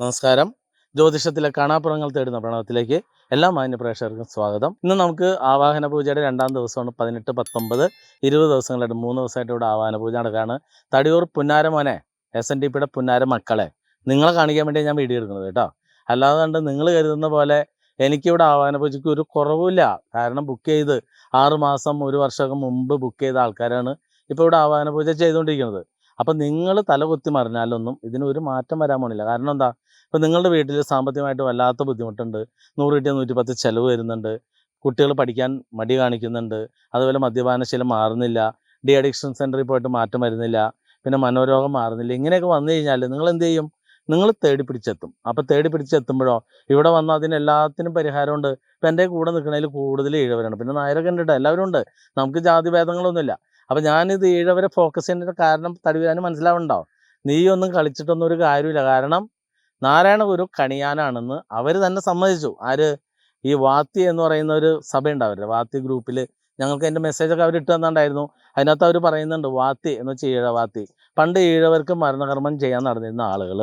നമസ്കാരം. ജ്യോതിഷത്തിലെ കാണാപ്പുറങ്ങൾ തേടുന്ന പ്രണവത്തിലേക്ക് എല്ലാ മാന്യ പ്രേക്ഷകർക്കും സ്വാഗതം. ഇന്ന് നമുക്ക് ആവാഹന പൂജയുടെ രണ്ടാം ദിവസമാണ് പതിനെട്ട് പത്തൊമ്പത് ഇരുപത് ദിവസങ്ങളായിട്ട് മൂന്ന് ദിവസമായിട്ട് ഇവിടെ ആവാഹന പൂജ നടക്കുകയാണ്. തടിയൂർ പുന്നാരമോനെ എസ് എൻ ഡി പിയുടെ പുന്നാര മക്കളെ നിങ്ങളെ കാണിക്കാൻ വേണ്ടി ഞാൻ വീഡിയോ എടുക്കുന്നത് കേട്ടോ. അല്ലാതെ കണ്ട് നിങ്ങൾ കരുതുന്ന പോലെ എനിക്കിവിടെ ആവാഹന പൂജയ്ക്ക് ഒരു കുറവുമില്ല. കാരണം ബുക്ക് ചെയ്ത് ആറ് മാസം ഒരു വർഷമൊക്കെ മുമ്പ് ബുക്ക് ചെയ്ത ആൾക്കാരാണ് ഇപ്പോൾ ഇവിടെ ആവാഹന പൂജ ചെയ്തുകൊണ്ടിരിക്കുന്നത്. അപ്പം നിങ്ങൾ തലകുത്തി മറിഞ്ഞാലൊന്നും ഇതിനൊരു മാറ്റം വരാൻ പോണില്ല. കാരണം എന്താ? ഇപ്പം നിങ്ങളുടെ വീട്ടിൽ സാമ്പത്തികമായിട്ട് വല്ലാത്ത ബുദ്ധിമുട്ടുണ്ട്. നൂറ് കിട്ടിയ നൂറ്റി പത്ത് ചിലവ് വരുന്നുണ്ട്. കുട്ടികൾ പഠിക്കാൻ മടി കാണിക്കുന്നുണ്ട്. അതുപോലെ മദ്യപാനശീലം മാറുന്നില്ല. ഡി അഡിക്ഷൻ സെന്ററിൽ പോയിട്ട് മാറ്റം വരുന്നില്ല. പിന്നെ മനോരോഗം മാറുന്നില്ല. ഇങ്ങനെയൊക്കെ വന്നു കഴിഞ്ഞാൽ നിങ്ങൾ എന്ത് ചെയ്യും? നിങ്ങൾ തേടി പിടിച്ചെത്തും. അപ്പോൾ തേടി പിടിച്ചെത്തുമ്പോഴോ? ഇവിടെ വന്നാൽ അതിന് എല്ലാത്തിനും പരിഹാരമുണ്ട് ഇപ്പം എന്റെ കൂടെ നിൽക്കുന്നതിൽ കൂടുതൽ ഇഴവരാണ് പിന്നെ നായരൊക്കെ ഉണ്ട് എല്ലാവരും ഉണ്ട്. നമുക്ക് ജാതി ഭേദങ്ങളൊന്നുമില്ല. അപ്പം ഞാനിത് ഈഴവരെ ഫോക്കസ് ചെയ്യുന്നതിന്റെ കാരണം തടിവരാനും മനസ്സിലാവുന്നുണ്ടാവും നീ ഒന്നും കളിച്ചിട്ടൊന്നും ഒരു കാര്യമില്ല കാരണം നാരായണ ഗുരു കണിയാനാണെന്ന് അവർ തന്നെ സമ്മതിച്ചു. ആര് ഈ വാത്തി എന്ന് പറയുന്ന ഒരു സഭയുണ്ട് അവരുടെ വാത്തി ഗ്രൂപ്പിൽ ഞങ്ങൾക്ക് എന്റെ മെസ്സേജൊക്കെ അവർ ഇട്ട് തന്നിട്ടുണ്ടായിരുന്നു അതിനകത്ത് അവർ പറയുന്നുണ്ട് വാത്തി എന്ന് വെച്ചാൽ ഈഴവാത്തി പണ്ട് ഈഴവർക്ക് മരണകർമ്മം ചെയ്യാൻ നടന്നിരുന്ന ആളുകൾ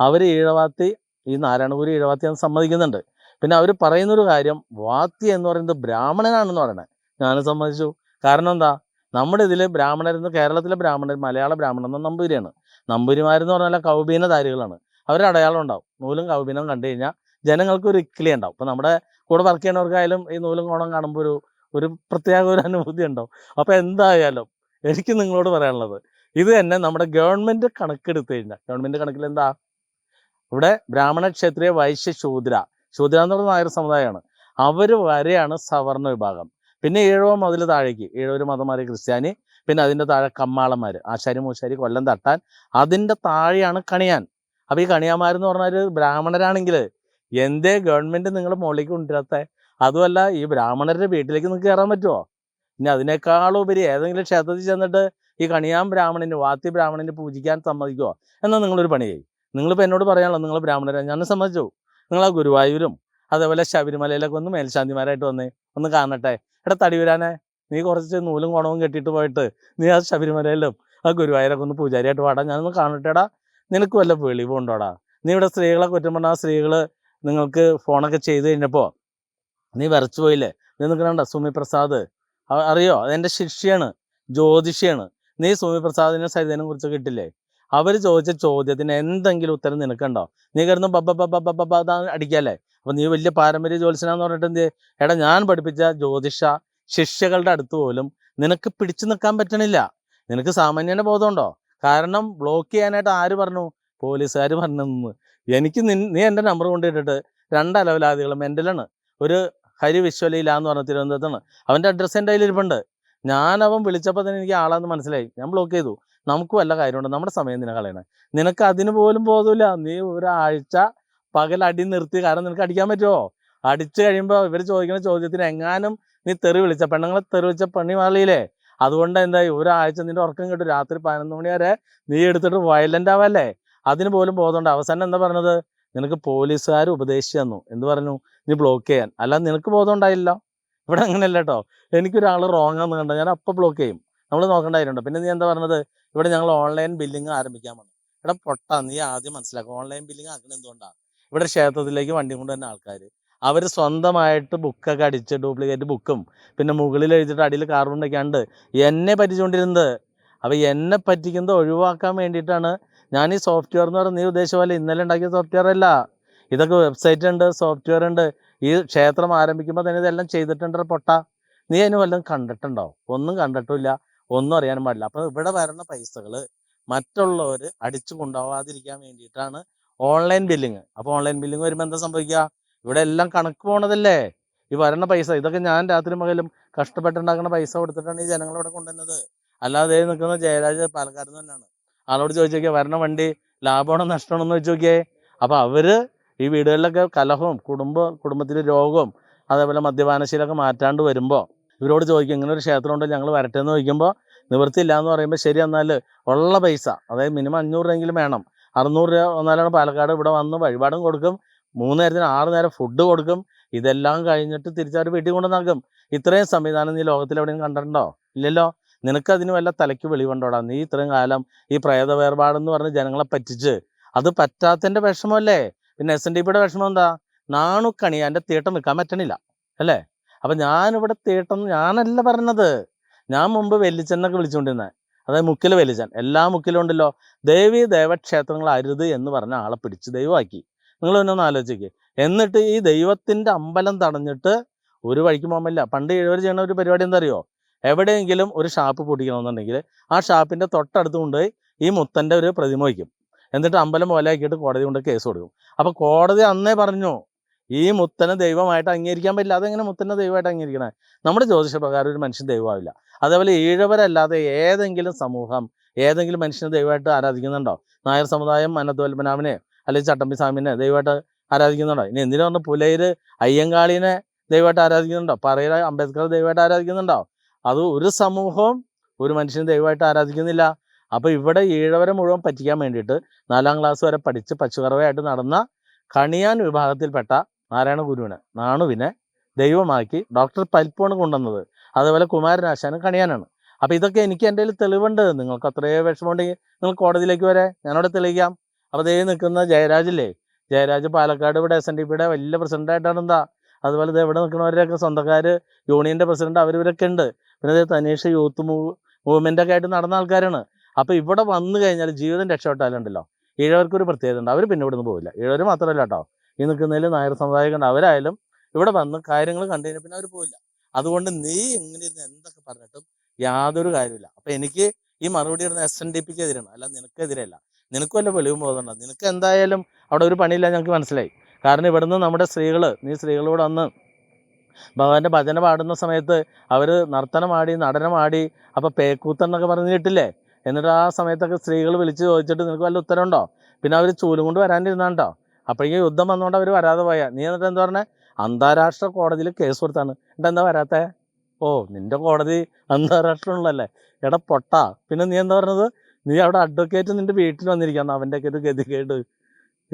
അവർ ഈഴവാത്തി ഈ നാരായണഗുരു ഈഴവാത്തി എന്ന് സമ്മതിക്കുന്നുണ്ട്. പിന്നെ അവർ പറയുന്നൊരു കാര്യം വാത്തി എന്ന് പറയുന്നത് ബ്രാഹ്മണനാണെന്ന് പറയണേ. ഞാൻ സമ്മതിച്ചു. കാരണം എന്താ? നമ്മുടെ ഇതിൽ ബ്രാഹ്മണരെന്ന് കേരളത്തിലെ ബ്രാഹ്മണർ മലയാള ബ്രാഹ്മണർ നമ്പൂരിയാണ് നമ്പൂരിമാരെന്ന് പറഞ്ഞാൽ കൗബീനധാരികളാണ് അവരുടെ അടയാളം ഉണ്ടാവും. നൂലും കൗബീനം കണ്ടു കഴിഞ്ഞാൽ ജനങ്ങൾക്ക് ഒരു ഇക്കിലി ഉണ്ടാവും. ഇപ്പം നമ്മുടെ കൂടെ വർക്ക് ചെയ്യണവർക്കായാലും ഈ നൂലും കോണം കാണുമ്പോൾ ഒരു ഒരു പ്രത്യേക ഒരു അനുഭൂതി ഉണ്ടാവും. അപ്പോൾ എന്തായാലും എനിക്ക് നിങ്ങളോട് പറയാനുള്ളത് ഇത് തന്നെ നമ്മുടെ ഗവൺമെന്റ് കണക്കെടുത്തു കഴിഞ്ഞാൽ ഗവൺമെന്റ് കണക്കിൽ എന്താ? ഇവിടെ ബ്രാഹ്മണ ക്ഷത്രിയ വൈശ്യ ശൂദ്ര ശൂദ്ര എന്ന് പറയുന്ന നായർ സമുദായമാണ് അവർ വരെയാണ് സവർണ വിഭാഗം. പിന്നെ ഏഴോ മുതൽ താഴേക്ക് ഏഴൊരു മതം മാറിയ ക്രിസ്ത്യാനി പിന്നെ അതിന്റെ താഴെ കമ്മാളന്മാർ ആശാരി മൂശാരി കൊല്ലം തട്ടാൻ അതിന്റെ താഴെയാണ് കണിയാൻ. അപ്പോൾ ഈ കണിയാന്മാരെന്ന് പറഞ്ഞാൽ ബ്രാഹ്മണരാണെങ്കിൽ എന്തേ ഗവൺമെന്റ് നിങ്ങൾ മുകളിലേക്ക് കൊണ്ടുവരാത്ത? അതുമല്ല ഈ ബ്രാഹ്മണരുടെ വീട്ടിലേക്ക് നിങ്ങൾക്ക് കയറാൻ പറ്റുമോ ഇനി അതിനേക്കാളുപരി ഏതെങ്കിലും ക്ഷേത്രത്തിൽ ചെന്നിട്ട് ഈ കണിയാൻ ബ്രാഹ്മണന് വാത്തി ബ്രാഹ്മണന് പൂജിക്കാൻ സമ്മതിക്കുമോ എന്നാൽ നിങ്ങളൊരു പണി ചെയ്യും. നിങ്ങളിപ്പോൾ എന്നോട് പറയാനുള്ളത് നിങ്ങൾ ബ്രാഹ്മണരാണ് ഞാൻ സമ്മതിച്ചു. നിങ്ങൾ ആ ഗുരുവായൂരും അതേപോലെ ശബരിമലയിലൊക്കെ ഒന്ന് മേൽശാന്തിമാരായിട്ട് വന്നേ ഒന്ന് കാണട്ടെ. എടാ തടിവരാനെ നീ കുറച്ച് നൂലും കുണവും കെട്ടിയിട്ട് പോയിട്ട് നീ ആ ശബരിമലയിലും ആ ഗുരുവായൂരൊക്കെ ഒന്ന് പൂജാരിയായിട്ട് വാടാ. ഞാനൊന്ന് കാണട്ടെടാ. നിനക്ക് വല്ല വെളിവുണ്ടോടാ നീ ഇവിടെ സ്ത്രീകളെ കുറ്റം പറഞ്ഞാൽ ആ സ്ത്രീകൾ നിങ്ങൾക്ക് ഫോണൊക്കെ ചെയ്ത് കഴിഞ്ഞപ്പോൾ നീ വരച്ചു പോയില്ലേ? നീ നിൽക്കണ്ട സുമി പ്രസാദ് അറിയോ? അതെന്റെ ശിഷ്യാണ് ജ്യോതിഷിയാണ്. നീ സുമി പ്രസാദിനെ സരിതനെ കുറിച്ച് കിട്ടില്ലേ അവർ ചോദിച്ച ചോദ്യത്തിന് എന്തെങ്കിലും ഉത്തരം നിനക്കുണ്ടോ? നീ കയറുന്നു ബബ്ബ ബബ്ബ ബബ്ബ അതാണ് അതാ അടിക്കല്ലേ? അപ്പം നീ വലിയ പാരമ്പര്യ ജ്യോത്സ്യനാന്ന് പറഞ്ഞിട്ട് എന്ത് എടാ ഞാൻ പഠിപ്പിച്ച ജ്യോതിഷ ശിഷ്യകളുടെ അടുത്ത് പോലും നിനക്ക് പിടിച്ചു നിൽക്കാൻ പറ്റണില്ല. നിനക്ക് സാമാന്യന ബോധമുണ്ടോ? കാരണം ബ്ലോക്ക് ചെയ്യാനായിട്ട് ആര് പറഞ്ഞു? പോലീസുകാർ പറഞ്ഞു എനിക്ക് നി നീ എന്റെ നമ്പർ കൊണ്ടിട്ടിട്ട് രണ്ട് അലവലാദികൾ മെന്റലാണ് ഒരു ഹരി വിശ്വലീല എന്ന് പറഞ്ഞ തിരുവനന്തപുരത്താണ്. അവന്റെ അഡ്രസ്സ് എന്റെ കയ്യിലിരിപ്പുണ്ട്. ഞാൻ അവൻ വിളിച്ചപ്പോൾ തന്നെ എനിക്ക് ആളാന്ന് മനസ്സിലായി. ഞാൻ ബ്ലോക്ക് ചെയ്തു. നമുക്ക് വല്ല കാര്യമുണ്ട്. നമ്മുടെ സമയം നിന്നെ കളയണേ. നിനക്ക് അതിന് പോലും ബോധമില്ല. നീ ഒരാഴ്ച പകൽ അടി നിർത്തി. കാരണം നിനക്ക് അടിക്കാൻ പറ്റുമോ അടിച്ചു കഴിയുമ്പോൾ ഇവർ ചോദിക്കുന്ന ചോദ്യത്തിന് എങ്ങാനും നീ തെറി വിളിച്ച പെണ്ണുങ്ങളെ തെറി വിളിച്ച പണി മാറിയില്ലേ? അതുകൊണ്ട് എന്തായി? ഒരാഴ്ച നിന്റെ ഉറക്കം കിട്ടും. രാത്രി പതിനൊന്ന് മണി വരെ നീ എടുത്തിട്ട് വയലന്റ് ആവല്ലേ? അതിന് പോലും ബോധമുണ്ട്. അവസാനം എന്താ പറഞ്ഞത്? നിനക്ക് പോലീസുകാർ ഉപദേശിച്ചു തന്നു. എന്ത് പറഞ്ഞു? നീ ബ്ലോക്ക് ചെയ്യാൻ. അല്ല നിനക്ക് ബോധം ഇവിടെ അങ്ങനെയല്ല കേട്ടോ എനിക്കൊരാൾ റോങ് ആണെന്ന് കണ്ടാൽ ഞാൻ അപ്പം ബ്ലോക്ക് ചെയ്യും. നമ്മൾ നോക്കേണ്ടതായിട്ടുണ്ട് പിന്നെ നീ എന്താ പറഞ്ഞത്? ഇവിടെ ഞങ്ങൾ ഓൺലൈൻ ബില്ലിങ് ആരംഭിക്കാൻ വന്നു. ഇവിടെ പൊട്ടാ നീ ആദ്യം മനസ്സിലാക്കും ഓൺലൈൻ ബില്ലിങ് ആക്കണ എന്തുകൊണ്ടാണ് ഇവിടെ ക്ഷേത്രത്തിലേക്ക് വണ്ടി കൊണ്ട് തന്നെ ആൾക്കാർ അവർ സ്വന്തമായിട്ട് ബുക്കൊക്കെ അടിച്ച് ഡ്യൂപ്ലിക്കേറ്റ് ബുക്കും പിന്നെ മുകളിൽ എഴുതിയിട്ട് അടിയിൽ കാർബൺ ഉണ്ട് എന്നെ പറ്റിച്ചുകൊണ്ടിരുന്നത് അപ്പോൾ എന്നെ പറ്റിക്കുന്നത് ഒഴിവാക്കാൻ വേണ്ടിയിട്ടാണ് ഞാൻ ഈ സോഫ്റ്റ്വെയർ എന്ന് പറയുന്നത് നീ ഉദ്ദേശിച്ച പോലെ ഇന്നലെ ഉണ്ടാക്കിയ സോഫ്റ്റ്വെയർ അല്ല. ഇതൊക്കെ വെബ്സൈറ്റ് ഉണ്ട് സോഫ്റ്റ്വെയർ ഉണ്ട്. ഈ ക്ഷേത്രം ആരംഭിക്കുമ്പോൾ തന്നെ ഇതെല്ലാം ചെയ്തിട്ടുണ്ട് പൊട്ട? നീ അതിന് വല്ലതും കണ്ടിട്ടുണ്ടോ? ഒന്നും കണ്ടിട്ടില്ല ഒന്നും അറിയാനും പാടില്ല. അപ്പോൾ ഇവിടെ വരുന്ന പൈസകൾ മറ്റുള്ളവർ അടിച്ചു കൊണ്ടുപോകാതിരിക്കാൻ വേണ്ടിയിട്ടാണ് ഓൺലൈൻ ബില്ലിങ്. അപ്പോൾ ഓൺലൈൻ ബില്ലിങ് വരുമ്പോൾ എന്താ സംഭവിക്കുക ഇവിടെ എല്ലാം കണക്ക് പോണതല്ലേ? ഈ വരണ പൈസ ഇതൊക്കെ ഞാൻ രാത്രി മകലും കഷ്ടപ്പെട്ടുണ്ടാക്കുന്ന പൈസ കൊടുത്തിട്ടാണ് ഈ ജനങ്ങൾ ഇവിടെ കൊണ്ടുവന്നത് അല്ലാതെ നിൽക്കുന്ന ജയരാജ് പാലക്കാട് തന്നെയാണ്. ആളോട് ചോദിച്ചു നോക്കിയാൽ വരണ വണ്ടി ലാഭമാണോ നഷ്ടമാണോ എന്ന് വെച്ച് നോക്കിയേ അപ്പോൾ അവർ ഈ വീടുകളിലൊക്കെ കലഹവും കുടുംബ കുടുംബത്തിലെ രോഗവും അതേപോലെ മദ്യപാനശീലമൊക്കെ മാറ്റാണ്ട് വരുമ്പോൾ ഇവരോട് ചോദിക്കും ഇങ്ങനെ ഒരു ക്ഷേത്രം ഉണ്ട് ഞങ്ങൾ വരട്ടെ എന്ന് ചോദിക്കുമ്പോൾ നിവൃത്തിയില്ല എന്ന് പറയുമ്പോൾ ശരി എന്നാൽ ഉള്ള പൈസ അതായത് മിനിമം അഞ്ഞൂറ് രൂപയെങ്കിലും വേണം. അറുന്നൂറ് രൂപ വന്നാലാണ് പാലക്കാട് ഇവിടെ വന്ന് വഴിപാടും കൊടുക്കും. മൂന്ന് നേരത്തിന് ആറ് നേരം ഫുഡ് കൊടുക്കും. ഇതെല്ലാം കഴിഞ്ഞിട്ട് തിരിച്ചവർ വീട്ടിൽ കൊണ്ട് നൽകും ഇത്രയും സംവിധാനം നീ ലോകത്തിൽ എവിടെയും കണ്ടിട്ടുണ്ടോ? ഇല്ലല്ലോ? നിനക്ക് അതിന് വല്ല തലയ്ക്ക് വെളിവുണ്ടോടാ? നീ ഇത്രയും കാലം ഈ പ്രേത വേർപാടെന്ന് പറഞ്ഞ് ജനങ്ങളെ പറ്റിച്ച് അത് പറ്റാത്തതിന്റെ വിഷമമല്ലേ? പിന്നെ എസ് എൻ ഡി പിയുടെ വിഷമം എന്താ? നാണുക്കണി എന്റെ തീട്ടം നിൽക്കാൻ പറ്റണില്ല അല്ലേ? അപ്പം ഞാനിവിടെ തീട്ടം ഞാനല്ല പറഞ്ഞത്. ഞാൻ മുമ്പ് വെല്ലിച്ചെന്നൊക്കെ വിളിച്ചുകൊണ്ടിരുന്നത് അതായത് മുക്കിൽ വെല്ലിച്ചൻ. എല്ലാ മുക്കിലും ഉണ്ടല്ലോ. ദേവി ദേവക്ഷേത്രങ്ങൾ അരുത് എന്ന് പറഞ്ഞ ആളെ പിടിച്ച് ദൈവമാക്കി. നിങ്ങൾ തന്നെ ഒന്ന് ആലോചിക്കുക എന്നിട്ട് ഈ ദൈവത്തിന്റെ അമ്പലം തടഞ്ഞിട്ട് ഒരു വഴിക്ക് പറ്റില്ല. പണ്ട് ഏഴുവർ ചെയ്യുന്ന ഒരു പരിപാടി എന്താ അറിയോ എവിടെയെങ്കിലും ഒരു ഷാപ്പ് പൊട്ടിക്കണമെന്നുണ്ടെങ്കിൽ ആ ഷാപ്പിന്റെ തൊട്ടടുത്ത് കൊണ്ടുപോയി ഈ മുത്തന്റെ ഒരു പ്രതിമ വയ്ക്കും. എന്നിട്ട് അമ്പലം പോലെ ആക്കിയിട്ട് കോടതി കൊണ്ട് കേസ് കൊടുക്കും. അപ്പോൾ കോടതി അന്നേ പറഞ്ഞു ഈ മുത്തനെ ദൈവമായിട്ട് അംഗീകരിക്കാൻ പറ്റില്ല. അതെങ്ങനെ മുത്തനെ ദൈവമായിട്ട് അംഗീകരിക്കണേ? നമ്മുടെ ജ്യോതിഷ പ്രകാരം ഒരു മനുഷ്യൻ ദൈവമാവില്ല. അതേപോലെ ഈഴവരല്ലാതെ ഏതെങ്കിലും സമൂഹം ഏതെങ്കിലും മനുഷ്യനെ ദൈവമായിട്ട് ആരാധിക്കുന്നുണ്ടോ? നായർ സമുദായം അനന്തോൽപനാമിനെ അല്ലെങ്കിൽ ചട്ടമ്പി സ്വാമിനെ ദൈവമായിട്ട് ആരാധിക്കുന്നുണ്ടോ? ഇനി എന്തിനു പറഞ്ഞു പുലയര് അയ്യങ്കാളിനെ ദൈവമായിട്ട് ആരാധിക്കുന്നുണ്ടോ? പറയര അംബേദ്കർ ദൈവമായിട്ട് ആരാധിക്കുന്നുണ്ടോ? അത് ഒരു സമൂഹവും ഒരു മനുഷ്യനെ ദൈവമായിട്ട് ആരാധിക്കുന്നില്ല. അപ്പോൾ ഇവിടെ ഈഴവരെ മുഴുവൻ പറ്റിക്കാൻ വേണ്ടിയിട്ട് നാലാം ക്ലാസ് വരെ പഠിച്ച് പച്ചുകറവയായിട്ട് നടന്ന കണിയാൻ വിഭാഗത്തിൽപ്പെട്ട നാരായണ ഗുരുവിനെ. നാണുവിനെ ദൈവമാക്കി ഡോക്ടർ പൽപ്പോണ് കൊണ്ടുവന്നത്. അതേപോലെ കുമാരനാശാനും കണിയാനാണ്. അപ്പം ഇതൊക്കെ എനിക്ക് എന്റെ കയ്യിൽ തെളിവുണ്ട്. നിങ്ങൾക്ക് അത്രയോ വിഷമമുണ്ടെങ്കിൽ നിങ്ങൾ കോടതിയിലേക്ക് വരെ ഞാനവിടെ തെളിയിക്കാം. അപ്പോൾ ദൈവം നിൽക്കുന്ന ജയരാജില്ലേ? ജയരാജ് പാലക്കാട് ഇവിടെ എസ് എൻ ഡി പിയുടെ വലിയ പ്രസിഡന്റായിട്ടാണ് എന്താ? അതുപോലെ ഇത് എവിടെ നിൽക്കുന്നവരൊക്കെ സ്വന്തക്കാർ യൂണിയന്റെ പ്രസിഡന്റ് അവരിവരൊക്കെ ഉണ്ട്. പിന്നെ ദേ തനീഷ് യൂത്ത് മൂവ് മൂവ്മെന്റ് ഒക്കെ ആയിട്ട് നടന്ന ആൾക്കാരാണ്. അപ്പോൾ ഇവിടെ വന്നു കഴിഞ്ഞാൽ ജീവിതം രക്ഷപ്പെട്ടാലുണ്ടല്ലോ. ഈഴവർക്കൊരു പ്രത്യേകത ഉണ്ട്. അവർ പിന്നെ ഇവിടുന്ന് പോവില്ല. ഈഴവർ മാത്രമല്ല കേട്ടോ. ഈ നിൽക്കുന്നതിൽ നായർ സമുദായം കണ്ട് അവരായാലും ഇവിടെ വന്ന് കാര്യങ്ങൾ കണ്ടതിന് പിന്നെ അവർ പോയില്ല അതുകൊണ്ട് നീ ഇങ്ങനെ ഇരുന്ന് എന്തൊക്കെ പറഞ്ഞിട്ടും യാതൊരു കാര്യമില്ല അപ്പം എനിക്ക് ഈ മറുപടി ഇടുന്ന എസ് എൻ ഡി പിക്ക് എതിരാണ്. അല്ല നിനക്കെതിരല്ല നിനക്ക് വല്ല വെളിവും പോകുന്നുണ്ടോ നിനക്ക് എന്തായാലും അവിടെ ഒരു പണിയില്ല ഞങ്ങൾക്ക് മനസ്സിലായി. കാരണം ഇവിടുന്ന് നമ്മുടെ സ്ത്രീകൾ നീ സ്ത്രീകളോട് അന്ന് ഭഗവാന്റെ ഭജന പാടുന്ന സമയത്ത് അവർ നർത്തനമാടി നടനമാടി അപ്പോൾ പേക്കൂത്തെന്നൊക്കെ പറഞ്ഞ് കേട്ടില്ലേ? എന്നിട്ട് ആ സമയത്തൊക്കെ സ്ത്രീകൾ വിളിച്ച് ചോദിച്ചിട്ട് നിനക്ക് വല്ല ഉത്തരവുണ്ടോ? പിന്നെ അവർ ചൂലും കൊണ്ട് വരാണ്ടിരുന്നാണ്ടോ അപ്പോഴേക്കും യുദ്ധം വന്നുകൊണ്ട് അവർ വരാതെ പോയാൽ നീ എന്നിട്ട് എന്താ പറഞ്ഞേ? അന്താരാഷ്ട്ര കോടതിയിൽ കേസ് കൊടുത്താണ്. എന്നിട്ട് എന്താ വരാത്തേ? ഓ നിന്റെ കോടതി അന്താരാഷ്ട്രമുള്ളല്ലേ എടാ പൊട്ടാ. പിന്നെ നീ എന്താ പറഞ്ഞത്? നീ അവിടെ അഡ്വക്കേറ്റ് നിന്റെ വീട്ടിൽ വന്നിരിക്കുകയാണ് അവന്റെയൊക്കെ ഒരു ഗതികേട്.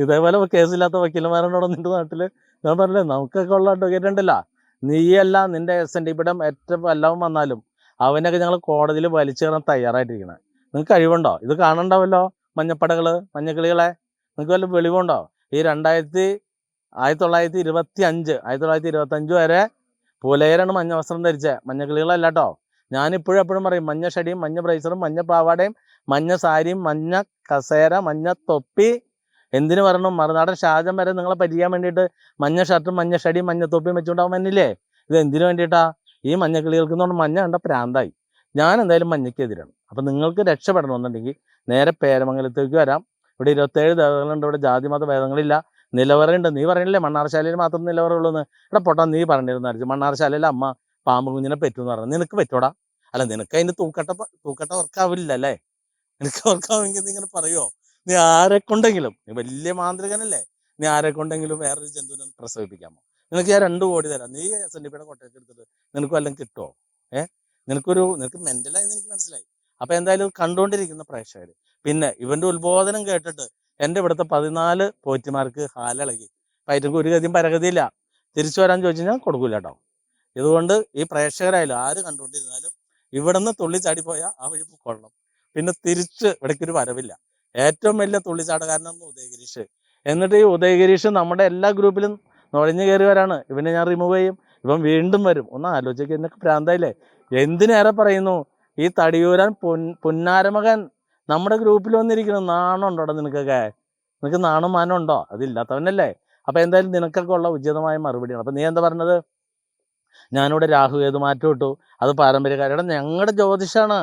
ഇതേപോലെ കേസില്ലാത്ത വക്കീലന്മാരുണ്ടോ നിന്റെ നാട്ടിൽ ഞാൻ പറഞ്ഞില്ലേ നമുക്കൊക്കെ ഉള്ള അഡ്വക്കേറ്റ് ഉണ്ടല്ല. നീയല്ല നിന്റെ എസ് എൻ ഡി പിയുടെ ഏറ്റവും വല്ലവും വന്നാലും അവനൊക്കെ ഞങ്ങൾ കോടതിയിൽ വലിച്ചു കയറാൻ തയ്യാറായിട്ടിരിക്കണേ. നിങ്ങൾക്ക് കഴിവുണ്ടോ? ഇത് കാണണ്ടാവല്ലോ മഞ്ഞപ്പടകൾ മഞ്ഞക്കിളികളെ. നിങ്ങൾക്ക് വല്ല വെളിവുണ്ടോ? ഈ രണ്ടായിരത്തി ആയിരത്തി തൊള്ളായിരത്തി ഇരുപത്തി അഞ്ച് ആയിരത്തി തൊള്ളായിരത്തി ഇരുപത്തി അഞ്ച് വരെ പുലയരാണ് മഞ്ഞ വസ്ത്രം ധരിച്ചത് മഞ്ഞക്കിളികളല്ല കേട്ടോ ഞാനിപ്പോഴും എപ്പോഴും പറയും മഞ്ഞ ഷടിയും മഞ്ഞ ബ്രൈസറും മഞ്ഞ പാവാടയും മഞ്ഞ സാരിയും മഞ്ഞ കസേര മഞ്ഞ തൊപ്പി. എന്തിനു പറഞ്ഞു മറുനാടൻ ഷാജം വരെ നിങ്ങളെ പരിചയം വേണ്ടിയിട്ട് മഞ്ഞ ഷർട്ടും മഞ്ഞ ഷടിയും മഞ്ഞ തൊപ്പിയും വെച്ചുകൊണ്ടാവും മഞ്ഞില്ലേ ഇത് എന്തിനു വേണ്ടിയിട്ടാ? ഈ മഞ്ഞക്കിളികൾക്ക് എന്ന് പറഞ്ഞാൽ മഞ്ഞ കണ്ട പ്രാന്തായി. ഞാൻ എന്തായാലും മഞ്ഞയ്ക്കെതിരാണ് അപ്പം നിങ്ങൾക്ക് രക്ഷപ്പെടണമെന്നുണ്ടെങ്കിൽ നേരെ പേരമംഗലത്തേക്ക് വരാം. ഇവിടെ ഇരുപത്തേഴ് ദേവതകളുണ്ട് ഇവിടെ ജാതി മത ഭേദങ്ങളില്ല. നിലവറയുണ്ട്. നീ പറയണില്ലേ മണ്ണാർശാലയിൽ മാത്രം നിലവറയുള്ളൂ എന്ന് ഇവിടെ പൊട്ടാ നീ പറഞ്ഞിരുന്നു അരിച്ചു മണ്ണാർശാലയിൽ അമ്മ പാമ്പ് കുഞ്ഞിനെ പറ്റുമെന്ന് പറഞ്ഞു. നിനക്ക് പറ്റൂടാ? അല്ല നിനക്ക് അതിന് തൂക്കട്ട തൂക്കട്ട വർക്കാവില്ല അല്ലേ? നിനക്ക് വർക്കാവുമെങ്കിൽ നീ ഇങ്ങനെ പറയുമോ നീ ആരെ കൊണ്ടെങ്കിലും നീ വലിയ മാന്ത്രികനല്ലേ? നീ ആരെ കൊണ്ടെങ്കിലും വേറൊരു ജന്തുവിനെ പ്രസവിപ്പിക്കാമോ? നിനക്ക് ഞാൻ രണ്ട് കോടി തരാം. നീ എസ് എൻ ഡി പിയുടെ കൊട്ടയൊക്കെ എടുത്തിട്ട് നിനക്ക് വല്ലതും കിട്ടുമോ ഏഹ് നിനക്കൊരു നിനക്ക് മെന്റലായി എനിക്ക് മനസ്സിലായി. അപ്പൊ എന്തായാലും കണ്ടുകൊണ്ടിരിക്കുന്ന പ്രേക്ഷകർ പിന്നെ ഇവന്റെ ഉത്ബോധനം കേട്ടിട്ട് എന്റെ ഇവിടുത്തെ പതിനാല് പോറ്റിമാർക്ക് ഹാലിളകി പയറ്റുമ്പോൾ ഒരു ഗതിയും പരഗതിയില്ല. തിരിച്ചു വരാൻ ചോദിച്ചു ഞാൻ കൊടുക്കൂല കേട്ടോ ഇതുകൊണ്ട് ഈ പ്രേക്ഷകരായാലും ആര് കണ്ടുകൊണ്ടിരുന്നാലും ഇവിടുന്ന് തുള്ളി ചാടിപ്പോയാൽ ആ വഴി കൊള്ളണം. പിന്നെ തിരിച്ച് ഇവിടേക്കൊരു വരവില്ല. ഏറ്റവും വലിയ തുള്ളിച്ചാടകാരനാണ് ഉദയഗിരീഷ്. എന്നിട്ട് ഈ ഉദയഗിരീഷ് നമ്മുടെ എല്ലാ ഗ്രൂപ്പിലും നുഴഞ്ഞു കയറി വരാണ് ഇവനെ ഞാൻ റിമൂവ് ചെയ്യും. ഇവൻ വീണ്ടും വരും. ഒന്ന് ആലോചിക്കുക എന്നൊക്കെ പ്രാന്തായില്ലേ? എന്തിനേറെ പറയുന്നു? ഈ തടിയൂരാൻ പൊൻ പൊന്നാരമകൻ നമ്മുടെ ഗ്രൂപ്പിൽ വന്നിരിക്കുന്നു നാണം ഉണ്ടോടാ നിനക്കൊക്കെ? നിനക്ക് നാണം മാനം ഉണ്ടോ? അതില്ലാത്തവനല്ലേ അപ്പം എന്തായാലും നിനക്കൊക്കെ ഉള്ള ഉചിതമായ മറുപടിയാണ്. അപ്പം നീ എന്താ പറഞ്ഞത്? ഞാനിവിടെ രാഹു ഏത് മാറ്റം ഇട്ടു? അത് പാരമ്പര്യക്കാരുടെ ഞങ്ങളുടെ ജ്യോതിഷാണ്.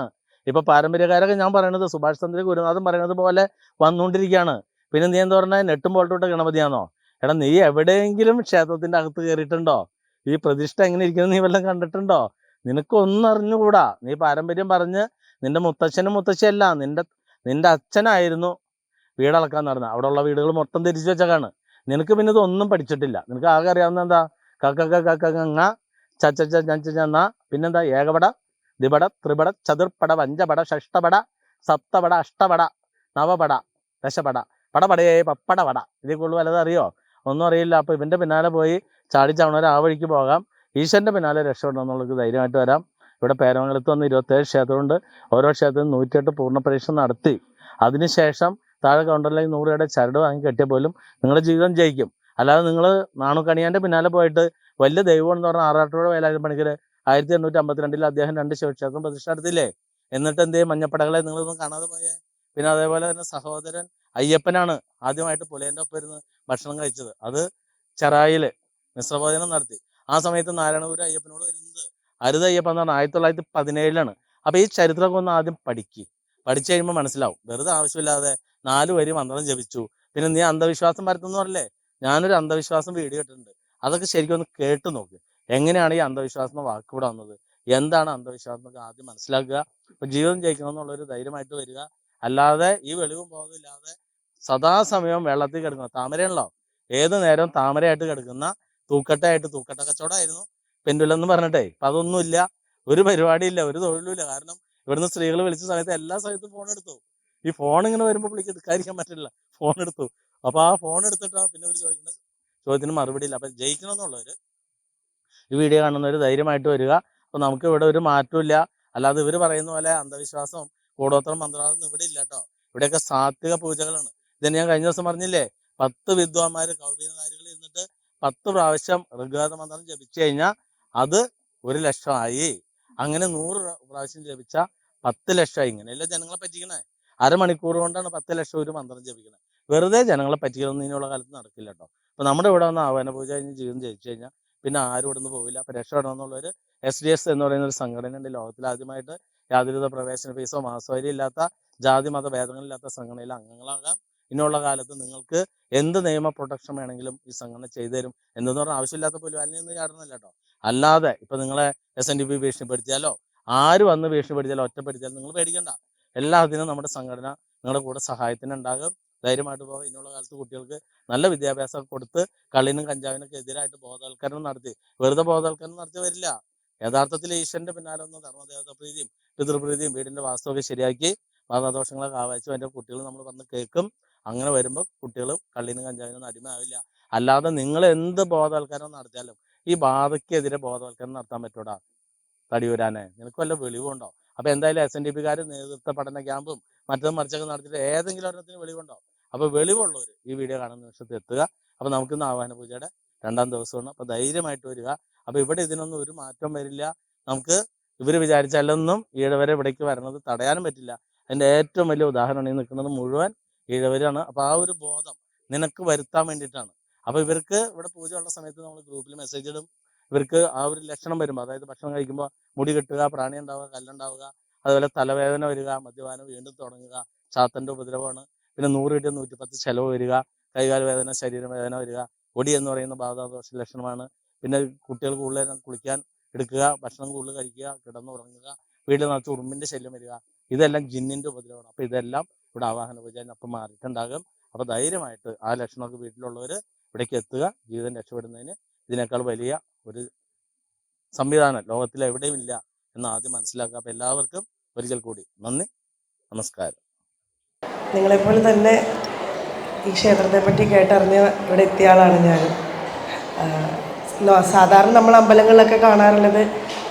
ഇപ്പം പാരമ്പര്യക്കാരൊക്കെ ഞാൻ പറയണത് സുഭാഷ് ചന്ദ്ര ഗുരുനാഥൻ പറയുന്നത് പോലെ വന്നുകൊണ്ടിരിക്കുകയാണ് പിന്നെ നീ എന്താ പറഞ്ഞാൽ നെട്ടും പോൾട്ടോട്ട് ഗണപതിയാണോ എടാ നീ എവിടെയെങ്കിലും ക്ഷേത്രത്തിന്റെ അകത്ത് കയറിയിട്ടുണ്ടോ ഈ പ്രതിഷ്ഠ എങ്ങനെ ഇരിക്കുന്നത് നീ വല്ലതും കണ്ടിട്ടുണ്ടോ? നിനക്കൊന്നും അറിഞ്ഞുകൂടാ നീ പാരമ്പര്യം പറഞ്ഞ് നിന്റെ മുത്തച്ഛനും മുത്തശ്ശിയല്ല നിന്റെ നിന്റെ അച്ഛനായിരുന്നു വീടളക്കാൻ നടന്നത്. അവിടെ ഉള്ള വീടുകൾ മൊത്തം തിരിച്ചു വെച്ചേക്കാണ്. നിനക്ക് പിന്നെ ഇതൊന്നും പഠിച്ചിട്ടില്ല. നിനക്ക് ആകെ അറിയാവുന്ന എന്താ? കക്ക കക്ക കങ്ങ ചച്ച പിന്നെന്താ? ഏകപട ദ്വിപട ത്രിപട ചതുർപ്പട പഞ്ചപട ഷഷ്ടപട സപ്തപട അഷ്ടപട നവപട ദശപട പടപടയേ പപ്പട പട ഇതിൽ കൂടുതൽ ഒന്നും അറിയില്ല. അപ്പോൾ ഇവന്റെ പിന്നാലെ പോയി ചാടിച്ചാവണവർ ആ വഴിക്ക് പോകാം. ഈശ്വരന്റെ പിന്നാലെ രക്ഷപ്പെടണം എന്നുള്ളത് ധൈര്യമായിട്ട് വരാം. ഇവിടെ പേരമംഗലത്ത് വന്ന് ഇരുപത്തേഴ് ക്ഷേത്രമുണ്ട് ഓരോ ക്ഷേത്രത്തിൽ നൂറ്റിയെട്ട് പൂർണ പരീക്ഷ നടത്തി. അതിനുശേഷം താഴെ കൗണ്ടറിലേക്ക് നൂറ് രൂപയുടെ ചരട് വാങ്ങി കെട്ടിയാൽ പോലും നിങ്ങളുടെ ജീവിതം ജയിക്കും. അല്ലാതെ നിങ്ങൾ നാണുക്കണിയാന്റെ പിന്നാലെ പോയിട്ട് വലിയ ദൈവം എന്ന് പറഞ്ഞ ആറാട്ടുപുഴ വേലായുധ പണിക്കർ ആയിരത്തി എണ്ണൂറ്റി അമ്പത്തിരണ്ടിൽ അദ്ദേഹം രണ്ട് ശിവക്ഷേത്രം പ്രതിഷ്ഠ നടത്തിയില്ലേ? എന്നിട്ട് എന്ത് ചെയ്യും? മഞ്ഞപ്പടകളെ നിങ്ങളൊന്നും കാണാതെ പോയേ. പിന്നെ അതേപോലെ തന്നെ സഹോദരൻ അയ്യപ്പനാണ് ആദ്യമായിട്ട് പുലേന്റെ ഒപ്പം ഇരുന്ന് ഭക്ഷണം കഴിച്ചത്. അത് ചെറായിൽ മിശ്രഭോജനം നടത്തി. ആ സമയത്ത് നാരായണപുരം അയ്യപ്പനോട് വരുന്നത് അരുത് അയ്യപ്പൻ എന്ന് പറഞ്ഞാൽ ആയിരത്തി തൊള്ളായിരത്തി പതിനേഴിലാണ് അപ്പോൾ ഈ ചരിത്രമൊക്കെ ഒന്ന് ആദ്യം പഠിക്ക്. പഠിച്ചു കഴിയുമ്പോൾ മനസ്സിലാവും. വെറുതെ ആവശ്യമില്ലാതെ നാല് വരി മന്ത്രം ജപിച്ചു. പിന്നെ നീ അന്ധവിശ്വാസം പരത്തുന്നു പറഞ്ഞല്ലേ? ഞാനൊരു അന്ധവിശ്വാസം വീഡിയോ ഇട്ടിട്ടുണ്ട്. അതൊക്കെ ശരിക്കും ഒന്ന് കേട്ട് നോക്ക്. എങ്ങനെയാണ് ഈ അന്ധവിശ്വാസം എന്ന വാക്ക് വന്നത്? എന്താണ് അന്ധവിശ്വാസം എന്നൊക്കെ ആദ്യം മനസ്സിലാക്കുക. അപ്പൊ ജീവിതം ജയിക്കണം എന്നുള്ളൊരു ധൈര്യമായിട്ട് വരിക. അല്ലാതെ ഈ വെളിവും ബോധമില്ലാതെ സദാസമയം വെള്ളത്തിൽ കിടക്കുന്ന താമരയാണല്ലോ. ഏത് നേരവും താമരയായിട്ട് കിടക്കുന്ന തൂക്കട്ടയായിട്ട് തൂക്കട്ട കച്ചവടമായിരുന്നു. പെൻഡുലം എന്ന് പറഞ്ഞിട്ടേ ഇപ്പൊ അതൊന്നുമില്ല. ഒരു പരിപാടിയില്ല ഒരു തൊഴിലുമില്ല. കാരണം ഇവിടുന്ന് സ്ത്രീകൾ വിളിച്ച സമയത്ത് എല്ലാ സമയത്തും ഫോൺ എടുത്തു. ഈ ഫോൺ ഇങ്ങനെ വരുമ്പോൾ പുള്ളിക്ക് എടുക്കാതിരിക്കാൻ പറ്റില്ല. ഫോൺ എടുത്തു. അപ്പൊ ആ ഫോൺ എടുത്തിട്ടാ പിന്നെ ഒരു ചോദിക്കുന്ന ചോദ്യത്തിന് മറുപടി ഇല്ല. അപ്പൊ ജയിക്കണമെന്നുള്ളവര് ഈ വീഡിയോ കാണുന്നവർ ധൈര്യമായിട്ട് വരിക. അപ്പൊ നമുക്ക് ഇവിടെ ഒരു മാറ്റവും ഇല്ല അല്ലാതെ ഇവർ പറയുന്ന പോലെ അന്ധവിശ്വാസം കൂടോത്രം മന്ത്രാലയം ഇവിടെ ഇല്ല കേട്ടോ ഇവിടെയൊക്കെ സാത്വിക പൂജകളാണ്. ഇതിന് ഞാൻ കഴിഞ്ഞ ദിവസം പറഞ്ഞില്ലേ? പത്ത് വിദ്വാന്മാര് കൗപീനകാരികൾ ഇരുന്നിട്ട് പത്ത് പ്രാവശ്യം ഋഗ്വേദ മന്ത്രം ജപിച്ചു കഴിഞ്ഞാൽ അത് ഒരു ലക്ഷമായി. അങ്ങനെ നൂറ് പ്ര- പ്രാവശ്യം ജപിച്ച പത്ത് ലക്ഷമായി ഇങ്ങനെയല്ല ജനങ്ങളെ പറ്റിക്കണേ? അരമണിക്കൂർ കൊണ്ടാണ് പത്ത് ലക്ഷം ഒരു മന്ത്രം ജപിക്കണേ. വെറുതെ ജനങ്ങളെ പറ്റിക്കലൊന്നും ഇനിയുള്ള കാലത്ത് നടക്കില്ല കേട്ടോ. അപ്പൊ നമ്മുടെ ഇവിടെ വന്ന് ആവാന പൂജ കഴിഞ്ഞ് ജീവിതം ജയിച്ചു കഴിഞ്ഞാൽ പിന്നെ ആരും ഇവിടെ നിന്ന് പോവില്ല. അപ്പൊ രക്ഷപ്പെടണമെന്നുള്ളൊരു എസ് ഡി എസ് എന്ന് പറയുന്ന ഒരു സംഘടന ഉണ്ട്. ലോകത്തിൽ ആദ്യമായിട്ട് യാതൊരുവിധ പ്രവേശന ഫീസോ മാസവരി ഇല്ലാത്ത ജാതി മത ഭേദങ്ങളില്ലാത്ത സംഘടനയിൽ അംഗങ്ങളാകാം. ഇനിയുള്ള കാലത്ത് നിങ്ങൾക്ക് എന്ത് നിയമ പ്രൊട്ടക്ഷൻ വേണമെങ്കിലും ഈ സംഘടന ചെയ്തു തരും എന്തെന്ന് പറഞ്ഞാൽ ആവശ്യമില്ലാത്ത പുലുവാലിനെ ഒന്നും ചാടുന്നില്ല കേട്ടോ. അല്ലാതെ ഇപ്പൊ നിങ്ങളെ എസ് എൻ ഡി പി ഭീഷണിപ്പെടുത്തിയാലോ ആര് വന്ന് ഭീഷണിപ്പെടുത്തിയാലോ ഒറ്റപ്പെടുത്തിയാലോ നിങ്ങൾ പേടിക്കണ്ട. എല്ലാത്തിനും നമ്മുടെ സംഘടന നിങ്ങളുടെ കൂടെ സഹായത്തിന് ഉണ്ടാകും. ധൈര്യമായിട്ട് പോകാം. ഇന്നുള്ള കാലത്ത് കുട്ടികൾക്ക് നല്ല വിദ്യാഭ്യാസം കൊടുത്ത് കള്ളിനും കഞ്ചാവിനൊക്കെ എതിരായിട്ട് ബോധവൽക്കരണം നടത്തി. വെറുതെ ബോധവൽക്കരണം നടത്തി വരില്ല. യഥാർത്ഥത്തിൽ ഈശ്വരന്റെ പിന്നാലെ ഒന്ന് ധർമ്മദേവത പ്രീതിയും പിതൃപ്രീതിയും വീടിന്റെ വാസ്തുവൊക്കെ ശരിയാക്കി മതദോഷങ്ങളെ കാവാച്ചു അതിന്റെ കുട്ടികൾ നമ്മൾ വന്ന് കേൾക്കും. അങ്ങനെ വരുമ്പോൾ കുട്ടികൾ കള്ളിനും നിന്ന് അടിമയാവില്ല അല്ലാതെ നിങ്ങൾ എന്ത് ബോധവൽക്കരണം നടത്തിയാലും ഈ ബാധയ്ക്കെതിരെ ബോധവൽക്കരണം നടത്താൻ പറ്റൂടാ തടിയൂരാനെ നിനക്ക് വല്ല വെളിവുണ്ടോ? അപ്പൊ എന്തായാലും എസ് എൻ ഡി പിക്കാർ നേതൃത്വ പഠന ക്യാമ്പും മറ്റതും മറിച്ചൊക്കെ നടത്തിയിട്ട് ഏതെങ്കിലും ഒരെണ്ണത്തിന് വെളിവുണ്ടോ? അപ്പൊ വെളിവുള്ളവർ ഈ വീഡിയോ കാണുന്ന നിമിഷത്തിൽ എത്തുക. അപ്പൊ നമുക്കിന്ന് ആവാഹന പൂജയുടെ രണ്ടാം ദിവസമാണ്. അപ്പൊ ധൈര്യമായിട്ട് വരിക. അപ്പൊ ഇവിടെ ഇതിനൊന്നും ഒരു മാറ്റം വരില്ല. നമുക്ക് ഇവർ വിചാരിച്ചാലൊന്നും വരെ ഇവിടേക്ക് വരണത് തടയാനും പറ്റില്ല. അതിന്റെ ഏറ്റവും വലിയ ഉദാഹരണം ഈ നിൽക്കുന്നത് മുഴുവൻ ഈഴവരാണ് അപ്പൊ ആ ഒരു ബോധം നിനക്ക് വരുത്താൻ വേണ്ടിയിട്ടാണ്. അപ്പൊ ഇവർക്ക് ഇവിടെ പൂജ ഉള്ള സമയത്ത് നമ്മൾ ഗ്രൂപ്പിൽ മെസ്സേജ് ഇടും. ഇവർക്ക് ആ ഒരു ലക്ഷണം വരുമ്പോൾ അതായത് ഭക്ഷണം കഴിക്കുമ്പോൾ മുടി കെട്ടുക പ്രാണി ഉണ്ടാവുക കല്ലുണ്ടാവുക അതുപോലെ തലവേദന വരിക മദ്യപാനം വീണ്ടും തുടങ്ങുക ചാത്തന്റെ ഉപദ്രവമാണ്. പിന്നെ നൂറ് കിട്ടിയ നൂറ്റിപ്പത്ത് ചെലവ് വരിക കൈകാൽ വേദന ശരീരവേദന വരിക ഒടി എന്ന് പറയുന്ന ബാധാദോഷ ലക്ഷണമാണ്. പിന്നെ കുട്ടികൾ കൂടുതൽ കുളിക്കാൻ എടുക്കുക ഭക്ഷണം കൂടുതൽ കഴിക്കുക കിടന്നുറങ്ങുക വീട്ടിൽ നിറച്ച് ഉറുമ്പിന്റെ ശല്യം വരിക ഇതെല്ലാം ജിന്നിന്റെ ഉപദ്രവമാണ്. അപ്പൊ ഇതെല്ലാം ഇവിടെ ആവാഹന പൂജനൊപ്പം മാറിയിട്ടുണ്ടാകും. അപ്പൊ ധൈര്യമായിട്ട് ആ ലക്ഷണമൊക്കെ വീട്ടിലുള്ളവർ ഇവിടേക്ക് എത്തുക. ജീവിതം രക്ഷപ്പെടുന്നതിന് ഇതിനേക്കാൾ വലിയ ഒരു സംവിധാനം. ലോകത്തിൽ എവിടെയും ഇല്ല എന്ന് ആദ്യം മനസ്സിലാക്കുക. അപ്പൊ എല്ലാവർക്കും ഒരിക്കൽ കൂടി നന്ദി. നമസ്കാരം. നിങ്ങളെപ്പോലെ തന്നെ ഈ ക്ഷേത്രത്തെ പറ്റി കേട്ടറിഞ്ഞ് ഇവിടെ എത്തിയ ആളാണ് ഞാൻ സാധാരണ നമ്മൾ അമ്പലങ്ങളിലൊക്കെ കാണാറുള്ളത്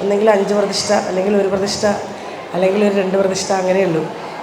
ഒന്നെങ്കിൽ അഞ്ച് പ്രതിഷ്ഠ അല്ലെങ്കിൽ ഒരു പ്രതിഷ്ഠ അല്ലെങ്കിൽ ഒരു രണ്ട് പ്രതിഷ്ഠ അങ്ങനെയുള്ളൂ